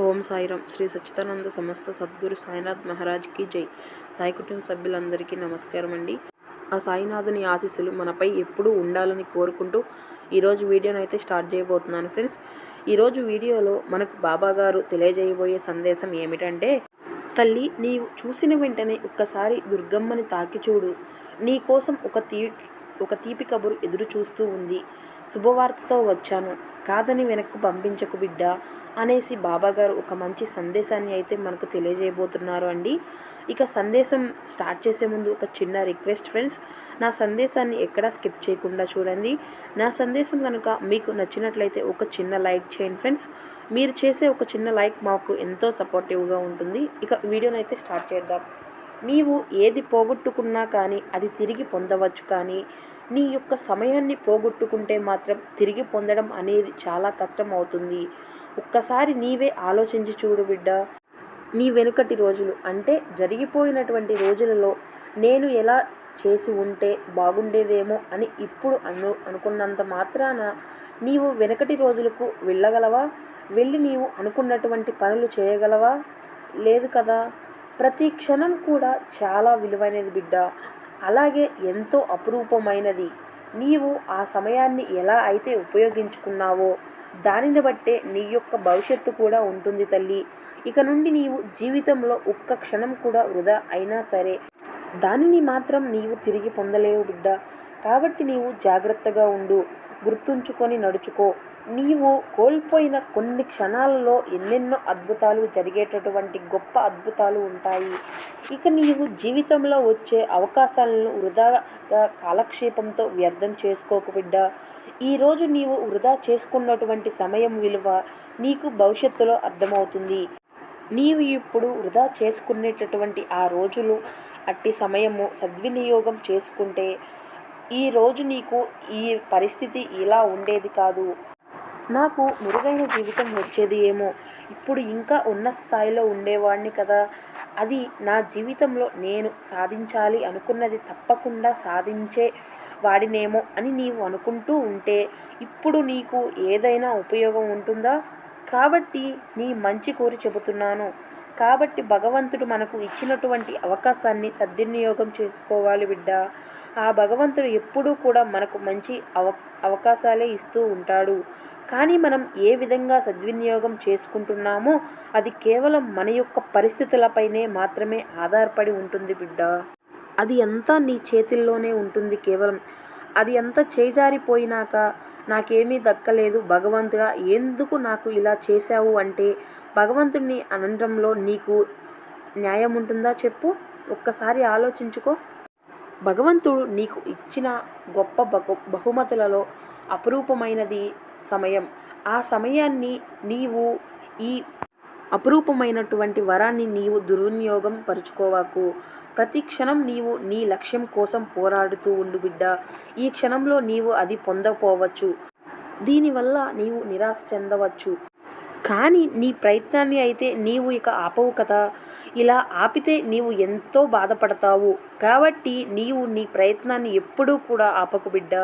ఓం సాయిరామ్ శ్రీ సచ్చిదానంద సమస్త సద్గురు సాయినాథ్ మహారాజ్కి జై. సాయి కుటుంబ సభ్యులందరికీ నమస్కారం అండి. ఆ సాయినాథుని ఆశీస్సులు మనపై ఎప్పుడూ ఉండాలని కోరుకుంటూ ఈరోజు వీడియోని అయితే స్టార్ట్ చేయబోతున్నాను ఫ్రెండ్స్. ఈరోజు వీడియోలో మనకు బాబాగారు తెలియజేయబోయే సందేశం ఏమిటంటే తల్లి నీవు చూసిన వెంటనే ఒక్కసారి దుర్గమ్మని తాకి చూడు. నీ కోసం ఒక తీ ఒక తీపి కబురు ఎదురు చూస్తూ ఉంది. శుభవార్తతో వచ్చాను. కాదని వెనక్కు పంపించకు బిడ్డ అనేసి బాబాగారు ఒక మంచి సందేశాన్ని అయితే మనకు తెలియజేయబోతున్నారు అండి. ఇక సందేశం స్టార్ట్ చేసే ముందు ఒక చిన్న రిక్వెస్ట్ ఫ్రెండ్స్. నా సందేశాన్ని ఎక్కడా స్కిప్ చేయకుండా చూడండి. నా సందేశం కనుక మీకు నచ్చినట్లయితే ఒక చిన్న లైక్ చేయండి ఫ్రెండ్స్. మీరు చేసే ఒక చిన్న లైక్ మాకు ఎంతో సపోర్టివ్గా ఉంటుంది. ఇక వీడియోనైతే అయితే స్టార్ట్ చేద్దాం. నీవు ఏది పోగొట్టుకున్నా కానీ అది తిరిగి పొందవచ్చు కానీ నీ యొక్క సమయాన్ని పోగొట్టుకుంటే మాత్రం తిరిగి పొందడం అనేది చాలా కష్టం అవుతుంది ఒక్కసారి నీవే ఆలోచించి చూడు బిడ్డ. నీ వెనుకటి రోజులు అంటే జరిగిపోయినటువంటి రోజులలో నేను ఎలా చేసి ఉంటే బాగుండేదేమో అని ఇప్పుడు అను అనుకున్నంత మాత్రాన నీవు వెనకటి రోజులకు వెళ్ళగలవా? వెళ్ళి నీవు అనుకున్నటువంటి పనులు చేయగలవా? లేదు కదా? ప్రతి క్షణం కూడా చాలా విలువైనది బిడ్డ. అలాగే ఎంతో అపురూపమైనది. నీవు ఆ సమయాన్ని ఎలా అయితే ఉపయోగించుకున్నావో దానిని బట్టే నీ యొక్క భవిష్యత్తు కూడా ఉంటుంది తల్లి. ఇక నుండి నీవు జీవితంలో ఒక్క క్షణం కూడా వృధా అయినా సరే దానిని మాత్రం నీవు తిరిగి పొందలేవు బిడ్డ. కాబట్టి నీవు జాగ్రత్తగా ఉండు గుర్తుంచుకొని నడుచుకో. నీవు కోల్పోయిన కొన్ని క్షణాలలో ఎన్నెన్నో అద్భుతాలు జరిగేటటువంటి గొప్ప అద్భుతాలు ఉంటాయి. ఇక నీవు జీవితంలో వచ్చే అవకాశాలను వృధా కాలక్షేపంతో వ్యర్థం చేసుకోకు బిడ్డ. ఈరోజు నీవు వృధా చేసుకున్నటువంటి సమయం విలువ నీకు భవిష్యత్తులో అర్థమవుతుంది. నీవు ఇప్పుడు వృధా చేసుకునేటటువంటి ఆ రోజులు అట్టి సమయము సద్వినియోగం చేసుకుంటే ఈరోజు నీకు ఈ పరిస్థితి ఇలా ఉండేది కాదు. నాకు మెరుగైన జీవితం వచ్చేది ఏమో. ఇప్పుడు ఇంకా ఉన్న స్థాయిలో ఉండేవాడిని కదా. అది నా జీవితంలో నేను సాధించాలి అనుకున్నది తప్పకుండా సాధించే వాడినేమో అని నీవు అనుకుంటూ ఉంటే ఇప్పుడు నీకు ఏదైనా ఉపయోగం ఉంటుందా? కాబట్టి నీ మంచి కోరి చెబుతున్నాను. కాబట్టి భగవంతుడు మనకు ఇచ్చినటువంటి అవకాశాన్ని సద్వినియోగం చేసుకోవాలి బిడ్డ. ఆ భగవంతుడు ఎప్పుడూ కూడా మనకు మంచి అవ అవకాశాలే ఇస్తూ ఉంటాడు. కానీ మనం ఏ విధంగా సద్వినియోగం చేసుకుంటున్నామో అది కేవలం మన యొక్క పరిస్థితులపైనే మాత్రమే ఆధారపడి ఉంటుంది బిడ్డ. అది అంతా నీ చేతిల్లోనే ఉంటుంది కేవలం. అది ఎంత చేజారిపోయినాక నాకేమీ దక్కలేదు. భగవంతుడా ఎందుకు నాకు ఇలా చేశావు అంటే భగవంతుడిని అనంతంలో నీకు న్యాయం ఉంటుందా చెప్పు? ఒక్కసారి ఆలోచించుకో. భగవంతుడు నీకు ఇచ్చిన గొప్ప బహు బహుమతులలో అపురూపమైనది సమయం. ఆ సమయాన్ని నీవు ఈ అపురూపమైనటువంటి వరాన్ని నీవు దుర్వినియోగం పరుచుకోవాకు. ప్రతి క్షణం నీవు నీ లక్ష్యం కోసం పోరాడుతూ ఉండు బిడ్డ. ఈ క్షణంలో నీవు అది పొందకపోవచ్చు. దీనివల్ల నీవు నిరాశ చెందవచ్చు. కానీ నీ ప్రయత్నాన్ని అయితే నీవు ఇక ఆపవు కదా. ఇలా ఆపితే నీవు ఎంతో బాధపడతావు. కాబట్టి నీవు నీ ప్రయత్నాన్ని ఎప్పుడూ కూడా ఆపకు బిడ్డ.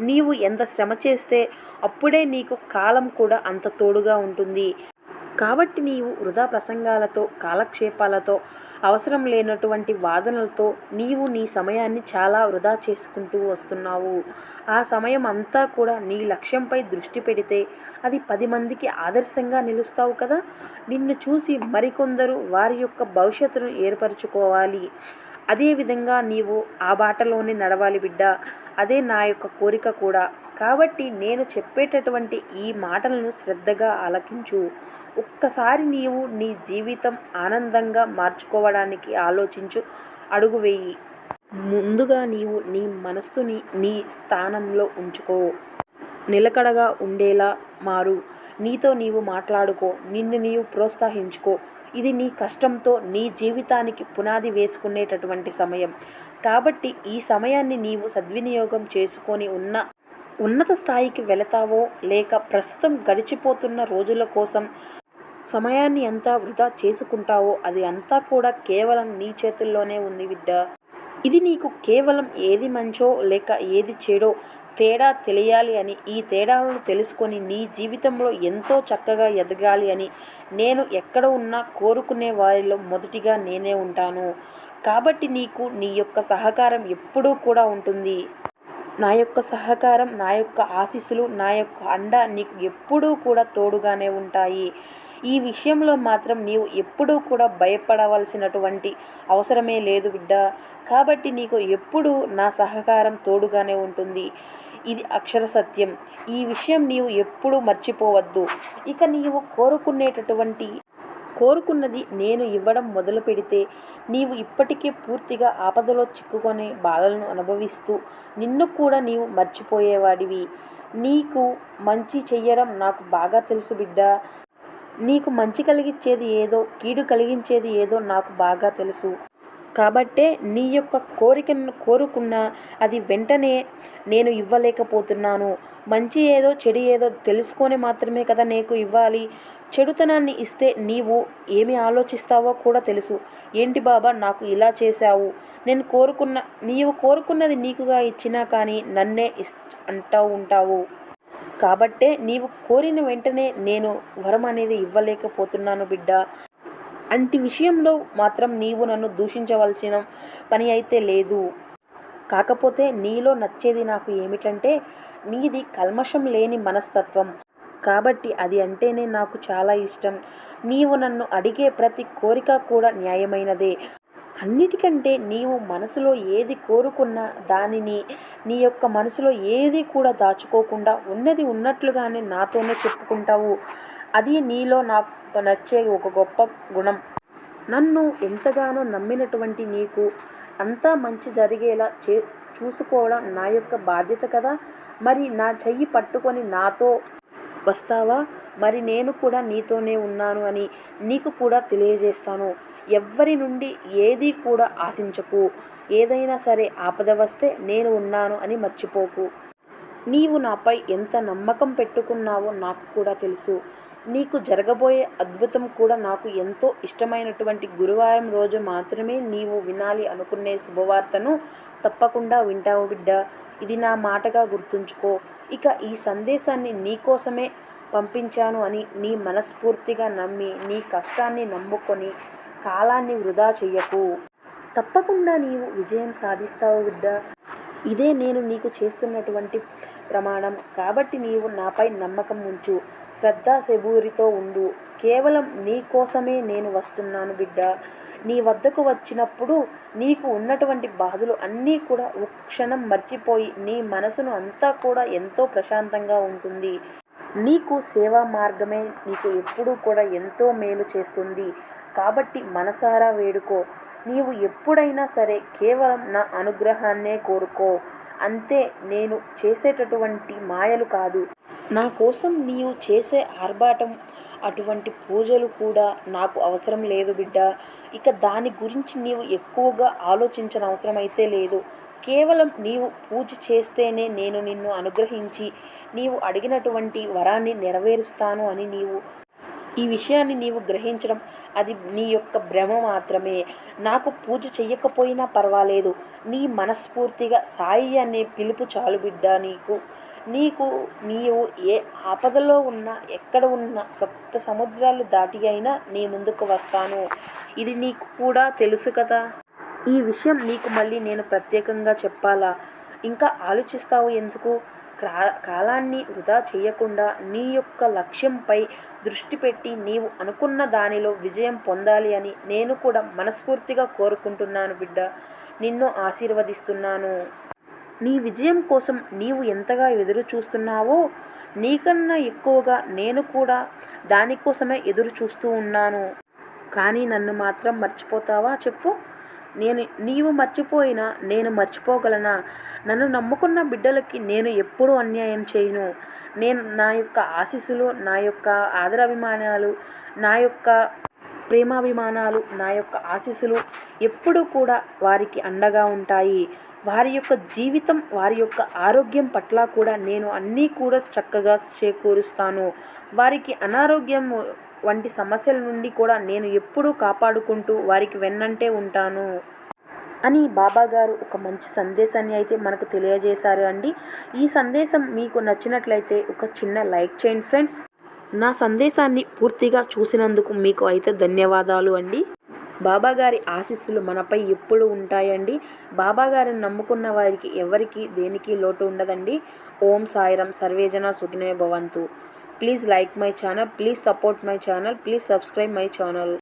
నీవు ఎంత శ్రమ చేస్తే అప్పుడే నీకు కాలం కూడా అంత తోడుగా ఉంటుంది. కాబట్టి నీవు వృధా ప్రసంగాలతో కాలక్షేపాలతో అవసరం లేనటువంటి వాదనలతో నీవు నీ సమయాన్ని చాలా వృధా చేసుకుంటూ వస్తున్నావు. ఆ సమయం అంతా కూడా నీ లక్ష్యంపై దృష్టి పెడితే అది పది మందికి ఆదర్శంగా నిలుస్తావు కదా? నిన్ను చూసి మరికొందరు వారి యొక్క భవిష్యత్తును ఏర్పరచుకోవాలి. అదేవిధంగా నీవు ఆ బాటలోనే నడవాలి బిడ్డ. అదే నా యొక్క కోరిక కూడా. కాబట్టి నేను చెప్పేటటువంటి ఈ మాటలను శ్రద్ధగా ఆలకించు. ఒక్కసారి నీవు నీ జీవితం ఆనందంగా మార్చుకోవడానికి ఆలోచించు. అడుగు వేయి. ముందుగా నీవు నీ మనస్సుని నీ స్థానంలో ఉంచుకో. నిలకడగా ఉండేలా మారు. నీతో నీవు మాట్లాడుకో నిన్ను నీవు ప్రోత్సహించుకో. ఇది నీ కష్టంతో నీ జీవితానికి పునాది వేసుకునేటటువంటి సమయం. కాబట్టి ఈ సమయాన్ని నీవు సద్వినియోగం చేసుకొని ఉన్న ఉన్నత స్థాయికి వెళతావో లేక ప్రస్తుతం గడిచిపోతున్న రోజుల కోసం సమయాన్ని ఎంత వృధా చేసుకుంటావో అది అంతా కూడా కేవలం నీ చేతుల్లోనే ఉంది బిడ్డ. ఇది నీకు కేవలం ఏది మంచో లేక ఏది చెడో తేడా తెలియాలి అని ఈ తేడాలను తెలుసుకొని నీ జీవితంలో ఎంతో చక్కగా ఎదగాలి అని నేను ఎక్కడ ఉన్నా కోరుకునే వారిలో మొదటిగా నేనే ఉంటాను. కాబట్టి నీకు నీ యొక్క సహకారం ఎప్పుడూ కూడా ఉంటుంది. నా యొక్క సహకారం నా యొక్క ఆశీస్సులు నా యొక్క అండ నీకు ఎప్పుడూ కూడా తోడుగానే ఉంటాయి. ఈ విషయంలో మాత్రం నీవు ఎప్పుడూ కూడా భయపడవలసినటువంటి అవసరమే లేదు బిడ్డ. కాబట్టి నీకు ఎప్పుడూ నా సహకారం తోడుగానే ఉంటుంది. ఇది అక్షర సత్యం. ఈ విషయం నీవు ఎప్పుడూ మర్చిపోవద్దు. ఇక నీవు కోరుకునేటటువంటి కోరుకున్నది నేను ఇవ్వడం మొదలు పెడితే నీవు ఇప్పటికే పూర్తిగా ఆపదలో చిక్కుకొని బాధలను అనుభవిస్తూ నిన్ను కూడా నీవు మర్చిపోయేవాడివి. నీకు మంచి చెయ్యడం నాకు బాగా తెలుసు బిడ్డ. నీకు మంచి కలిగించేది ఏదో కీడు కలిగించేది ఏదో నాకు బాగా తెలుసు. కాబట్టే నీ యొక్క కోరికను కోరుకున్న అది వెంటనే నేను ఇవ్వలేకపోతున్నాను. మంచి ఏదో చెడు ఏదో తెలుసుకొని మాత్రమే కదా నీకు ఇవ్వాలి. చెడుతనాన్ని ఇస్తే నీవు ఏమి ఆలోచిస్తావో కూడా తెలుసు. ఏంటి బాబా నాకు ఇలా చేశావు. నేను కోరుకున్న నీవు కోరుకున్నది నీకుగా ఇచ్చినా కానీ నన్నే ఇస్ అంటూ ఉంటావు. కాబట్టే నీవు కోరిన వెంటనే నేను వరం అనేది ఇవ్వలేకపోతున్నాను బిడ్డ. అంటి విషయంలో మాత్రం నీవు నన్ను దూషించవలసిన పని అయితే లేదు. కాకపోతే నీలో నచ్చేది నాకు ఏమిటంటే నీది కల్మషం లేని మనస్తత్వం. కాబట్టి అది అంటేనే నాకు చాలా ఇష్టం. నీవు నన్ను అడిగే ప్రతి కోరిక కూడా న్యాయమైనదే. అన్నిటికంటే నీవు మనసులో ఏది కోరుకున్నా దానిని నీ యొక్క మనసులో ఏది కూడా దాచుకోకుండా ఉన్నది ఉన్నట్లుగానే నాతోనే చెప్పుకుంటావు. అది నీలో నాకు నచ్చే ఒక గొప్ప గుణం. నన్ను ఎంతగానో నమ్మినటువంటి నీకు అంతా మంచి జరిగేలా చే చూసుకోవడం నా యొక్క బాధ్యత కదా? మరి నా చెయ్యి పట్టుకొని నాతో వస్తావా? మరి నేను కూడా నీతోనే ఉన్నాను అని నీకు కూడా తెలియజేస్తాను. ఎవ్వరి నుండి ఏది కూడా ఆశించకు. ఏదైనా సరే ఆపద వస్తే నేను ఉన్నాను అని మర్చిపోకు. నీవు నాపై ఎంత నమ్మకం పెట్టుకున్నావో నాకు కూడా తెలుసు. నీకు జరగబోయే అద్భుతం కూడా నాకు ఎంతో ఇష్టమైనటువంటి గురువారం రోజు మాత్రమే నీవు వినాలి అనుకునే శుభవార్తను తప్పకుండా వింటావు బిడ్డ. ఇది నా మాటగా గుర్తుంచుకో. ఇక ఈ సందేశాన్ని నీకోసమే పంపించాను అని నీ మనస్ఫూర్తిగా నమ్మి నీ కష్టాన్ని నమ్ముకొని కాలాన్ని వృధా చెయ్యకు. తప్పకుండా నీవు విజయం సాధిస్తావు బిడ్డ. ఇదే నేను నీకు చేస్తున్నటువంటి ప్రమాణం. కాబట్టి నీవు నాపై నమ్మకం ఉంచు. శ్రద్ధ సెబూరితో ఉండు. కేవలం నీ కోసమే నేను వస్తున్నాను బిడ్డ. నీ వద్దకు వచ్చినప్పుడు నీకు ఉన్నటువంటి బాధలు అన్నీ కూడా ఒక క్షణం మర్చిపోయి నీ మనసును అంతా కూడా ఎంతో ప్రశాంతంగా ఉంటుంది. నీకు సేవా మార్గమే. నీకు ఎప్పుడూ కూడా ఎంతో మేలు చేస్తుంది. కాబట్టి మనసారా వేడుకో. నీవు ఎప్పుడైనా సరే కేవలం నా అనుగ్రహాన్నే కోరుకో. అంతే నేను చేసేటటువంటి మాయలు కాదు. నా కోసం నీవు చేసే ఆర్భాటం అటువంటి పూజలు కూడా నాకు అవసరం లేదు బిడ్డ. ఇక దాని గురించి నీవు ఎక్కువగా ఆలోచించిన అవసరం అయితే లేదు. కేవలం నీవు పూజ చేస్తేనే నేను నిన్ను అనుగ్రహించి నీవు అడిగినటువంటి వరాన్ని నెరవేరుస్తాను అని నీవు ఈ విషయాన్ని నీవు గ్రహించడం అది నీ యొక్క భ్రమ మాత్రమే. నాకు పూజ చెయ్యకపోయినా పర్వాలేదు. నీ మనస్ఫూర్తిగా సాయి అనే పిలుపు చాలు బిడ్డ నీకు. నీకు నీవు ఏ ఆపదలో ఉన్నా ఎక్కడ ఉన్నా సప్త సముద్రాలు దాటి అయినా నీ ముందుకు వస్తాను. ఇది నీకు కూడా తెలుసు కదా. ఈ విషయం నీకు మళ్ళీ నేను ప్రత్యేకంగా చెప్పాలా? ఇంకా ఆలోచిస్తావు ఎందుకు? క్రా కాలాన్ని వృధా చేయకుండా నీ యొక్క లక్ష్యంపై దృష్టి పెట్టి నీవు అనుకున్న దానిలో విజయం పొందాలి అని నేను కూడా మనస్ఫూర్తిగా కోరుకుంటున్నాను బిడ్డ. నిన్ను ఆశీర్వదిస్తున్నాను. నీ విజయం కోసం నీవు ఎంతగా ఎదురు చూస్తున్నావో నీకన్నా ఎక్కువగా నేను కూడా దానికోసమే ఎదురు చూస్తూ ఉన్నాను. కానీ నన్ను మాత్రం మర్చిపోతావా చెప్పు? నేను నీవు మర్చిపోయినా నేను మర్చిపోగలనా? నన్ను నమ్ముకున్న బిడ్డలకి నేను ఎప్పుడూ అన్యాయం చేయను. నేను నా యొక్క ఆశీస్సులు నా యొక్క ఆదరాభిమానాలు నా యొక్క ప్రేమాభిమానాలు నా యొక్క ఆశీస్సులు ఎప్పుడూ కూడా వారికి అండగా ఉంటాయి. వారి యొక్క జీవితం వారి యొక్క ఆరోగ్యం పట్ల కూడా నేను అన్నీ కూడా చక్కగా చేకూరుస్తాను. వారికి అనారోగ్యం వంటి సమస్యల నుండి కూడా నేను ఎప్పుడూ కాపాడుకుంటూ వారికి వెన్నంటే ఉంటాను. అని బాబాగారు ఒక మంచి సందేశాన్ని అయితే మనకు తెలియజేశారు అండి. ఈ సందేశం మీకు నచ్చినట్లయితే ఒక చిన్న లైక్ చేయండి ఫ్రెండ్స్. నా సందేశాన్ని పూర్తిగా చూసినందుకు మీకు అయితే ధన్యవాదాలు అండి. బాబాగారి ఆశీస్సులు మనపై ఎప్పుడు ఉంటాయండి. బాబాగారిని నమ్ముకున్న వారికి ఎవరికి దేనికి లోటు ఉండదండి. ఓం సాయిరం సర్వేజన సుఖినయ భవంతు. Please like my channel. Please support my channel. Please subscribe my channel.